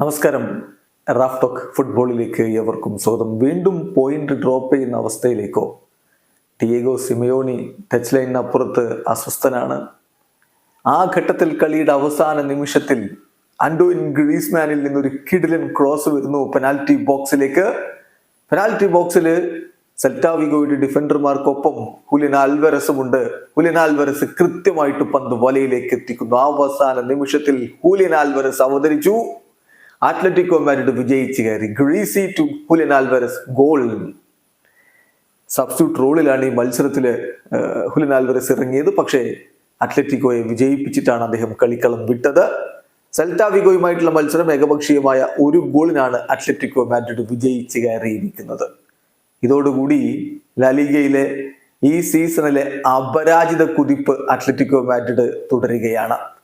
നമസ്കാരം. Raf talk ഫുട്ബോളിലേക്ക് എവർക്കും സ്വാഗതം. വീണ്ടും പോയിന്റ് ഡ്രോപ്പ് ചെയ്യുന്ന അവസ്ഥയിലേക്കോ? ടിയേഗോ സിമയോണി ടച്ച് ലൈനിനപ്പുറത്ത് അസ്വസ്ഥനാണ്. ആ ഘട്ടത്തിൽ കളിയുടെ അവസാന നിമിഷത്തിൽ അൻഡോയിൻ ഗ്രീസ്മാനിൽ നിന്നൊരു കിഡിലൻ ക്രോസ് വരുന്നു. പെനാൽറ്റി ബോക്സിലേക്ക് പെനാൽറ്റി ബോക്സിൽ സെൽറ്റാവിഗോയുടെ ഡിഫൻഡർമാർക്കൊപ്പം ഹുലിൻ അൽവരസുമുണ്ട് ഹുലിൻ ആൽവരസ് കൃത്യമായിട്ട് പന്ത് വലയിലേക്ക് എത്തിക്കുന്നു. അവസാന നിമിഷത്തിൽ ഹുലിൻ ആൽവരസ് അവതരിച്ചു. അത്ലറ്റിക്കോ മാരിഡ് വിജയിച്ച് കയറി. Greasy to Julian Alvarez goal substitute റോളിലാണ് ഈ മത്സരത്തിൽ ഹുലിൻ ആൽവരസ് ഇറങ്ങിയത്. പക്ഷേ അത്ലറ്റിക്കോയെ വിജയിപ്പിച്ചിട്ടാണ് അദ്ദേഹം കളിക്കളം വിട്ടത്. സെൽറ്റാവിഗോയുമായിട്ടുള്ള മത്സരം ഏകപക്ഷീയമായ ഒരു ഗോളിനാണ് അത്ലറ്റിക്കോ മാഡ്രിഡ് വിജയിച്ച് കയറിയിരിക്കുന്നത്. ഇതോടുകൂടി ലാലിഗയിലെ ഈ സീസണിലെ അപരാജിത കുതിപ്പ് അത്ലറ്റിക്കോ മാഡ്രിഡ് തുടരുകയാണ്.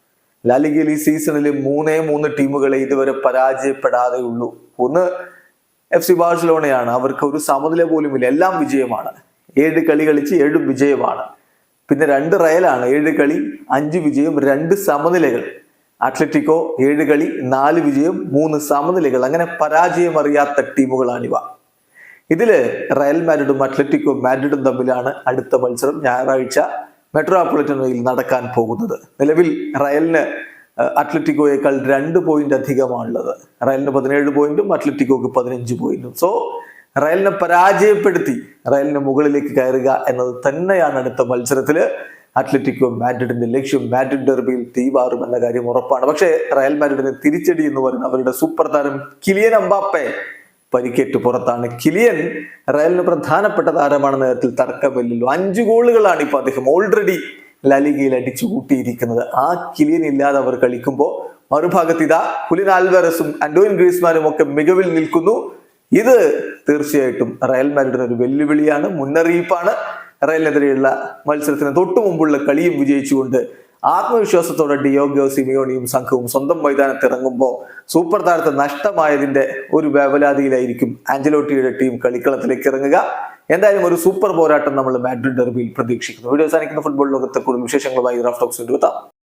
ലാലിഗയിൽ ഈ സീസണിൽ മൂന്നേ മൂന്ന് ടീമുകളെ ഇതുവരെ പരാജയപ്പെടാതെ ഉള്ളൂ. ഒന്ന് എഫ് സി ബാഴ്സലോണയാണ്. അവർക്ക് ഒരു സമനില പോലും ഇല്ല എല്ലാം വിജയമാണ്. ഏഴ് കളി കളിച്ച് ഏഴ് വിജയമാണ്. പിന്നെ രണ്ട് റയലാണ്. ഏഴ് കളി അഞ്ച് വിജയം രണ്ട് സമനിലകൾ. അത്ലറ്റിക്കോ ഏഴ് കളി നാല് വിജയം മൂന്ന് സമനിലകൾ. അങ്ങനെ പരാജയം അറിയാത്ത ടീമുകളാണിവ. ഇതിൽ റയൽ മാഡ്രിഡും അത്ലറ്റിക്കോ മാഡ്രിഡും തമ്മിലാണ് അടുത്ത മത്സരം. ഞായറാഴ്ച മെട്രോപൊളിറ്റനോയിൽ നടക്കാൻ പോകുന്നത്. നിലവിൽ റയലിന് അത്ലറ്റിക്കോയേക്കാൾ രണ്ട് പോയിന്റ് അധികമാണുള്ളത്. റയലിന് പതിനേഴ് പോയിന്റും അത്ലറ്റിക്കോക്ക് പതിനഞ്ച് പോയിന്റും. സോ റയലിനെ പരാജയപ്പെടുത്തി റയലിന് മുകളിലേക്ക് കയറുക എന്നത് തന്നെയാണ് അടുത്ത മത്സരത്തിൽ. അത്ലറ്റിക്കോ മാഡ്രിഡിന്റെ ലക്ഷ്യം മാഡ്രിഡ് ഡെർബിയിൽ തീവാറും എന്ന കാര്യം ഉറപ്പാണ്. പക്ഷേ റയൽ മാഡ്രിഡിന് തിരിച്ചടി എന്ന് പറയുന്ന അവരുടെ സൂപ്പർ താരം കിലിയൻ അമ്പാപ്പെ പരിക്കേറ്റ് പുറത്താണ്. കിലിയൻ റയലിന് പ്രധാനപ്പെട്ട താരമാണെന്ന കാര്യത്തിൽ തർക്കമില്ലല്ലോ. അഞ്ച് ഗോളുകളാണ് ഇപ്പൊ അദ്ദേഹം ഓൾറെഡി ലലിഗയിൽ അടിച്ചു കൂട്ടിയിരിക്കുന്നത് ആ കിലിയൻ ഇല്ലാതെ അവർ കളിക്കുമ്പോൾ മറുഭാഗത്ത് ഇതാ കുലിൻ ആൽവറസും ആന്റോയിൻ ഗ്രീസ്മാനും ഒക്കെ മികവിൽ നിൽക്കുന്നു. ഇത് തീർച്ചയായിട്ടും റയൽ മാഡ്രിഡിന് ഒരു വെല്ലുവിളിയാണ് മുന്നറിയിപ്പാണ്. റയലിനെതിരെയുള്ള മത്സരത്തിന് തൊട്ടു മുമ്പുള്ള കളിയും വിജയിച്ചുകൊണ്ട് ആത്മവിശ്വാസത്തോടെ ഡിയോഗോ സിമിയോണിയും സംഘവും സ്വന്തം മൈതാനത്ത് ഇറങ്ങുമ്പോൾ സൂപ്പർ താരത്തെ നഷ്ടമായതിന്റെ ഒരു വേവലാതിയിലായിരിക്കും ആഞ്ചലോട്ടിയുടെ ടീം കളിക്കളത്തിലേക്ക് ഇറങ്ങുക. എന്തായാലും ഒരു സൂപ്പർ പോരാട്ടം നമ്മൾ മാഡ്രിഡ് ഡെർബിയിൽ പ്രതീക്ഷിക്കുന്നു. വീഡിയോ സാധിക്കുന്ന ഫുട്ബോൾ ലോകത്തെ കൂടുതൽ വിശേഷങ്ങളുമായി റാഫ് ടോക്സ് എത്താം